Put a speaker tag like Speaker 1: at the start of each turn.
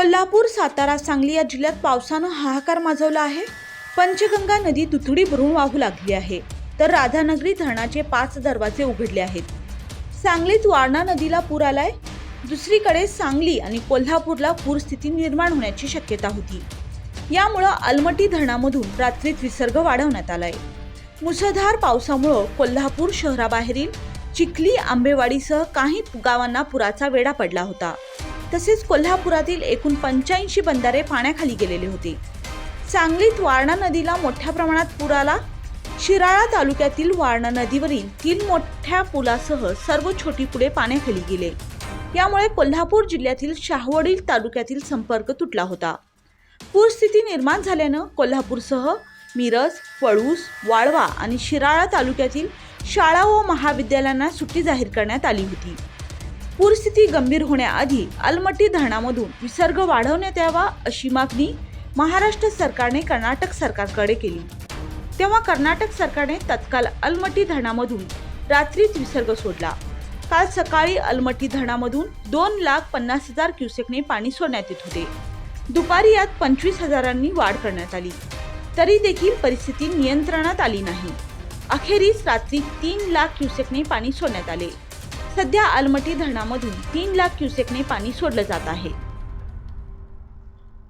Speaker 1: कोल्हापूर सातारा सांगली या जिल्ह्यात पावसानं हाहाकार माजवला आहे. पंचगंगा नदी दुथडी भरून वाहू लागली आहे. तर राधानगरी धरणाचे पाच दरवाजे उघडले आहेत. सांगलीत वारणा नदीला पूर आलाय. दुसरीकडे सांगली आणि कोल्हापूरला पूरस्थिती निर्माण होण्याची शक्यता होती. यामुळं अलमटी धरणामधून रात्रीत विसर्ग वाढवण्यात आलाय. मुसळधार पावसामुळं कोल्हापूर शहराबाहेरील चिखली आंबेवाडीसह काही गावांना पुराचा वेढा पडला होता. तसेच कोल्हापुरातील एकूण पंच्याऐंशी बंधारे पाण्याखाली गेलेले होते. सांगलीत वारणा नदीला मोठ्या प्रमाणात पूर आला. शिराळा तालुक्यातील वारणा नदीवरील तीन मोठ्या पुलासह सर्व छोटी पुले पाण्याखाली गेले. यामुळे कोल्हापूर जिल्ह्यातील शाहवडील तालुक्यातील संपर्क तुटला होता. पूरस्थिती निर्माण झाल्यानं कोल्हापूरसह मिरज पळूस वाळवा आणि शिराळा तालुक्यातील शाळा व महाविद्यालयांना सुट्टी जाहीर करण्यात आली होती. पूरस्थिती गंभीर होण्याआधी अलमट्टी धरणामधून विसर्ग वाढवण्यात यावा अशी मागणी महाराष्ट्र सरकारने कर्नाटक सरकारकडे केली. तेव्हा कर्नाटक सरकारने तत्काल अलमट्टी धरणामधून रात्रीच विसर्ग सोडला. काल सकाळी अलमट्टी धरणामधून दोन लाख पन्नास हजार क्युसेकने पाणी सोडण्यात येत होते. दुपारी यात पंचवीस हजारांनी वाढ करण्यात आली. तरी देखील परिस्थिती नियंत्रणात आली नाही. अखेरीस रात्री तीन लाख क्युसेकने पाणी सोडण्यात आले. सध्या आलमटी धरणामधून तीन लाख क्युसेकने पाणी सोडलं जात आहे.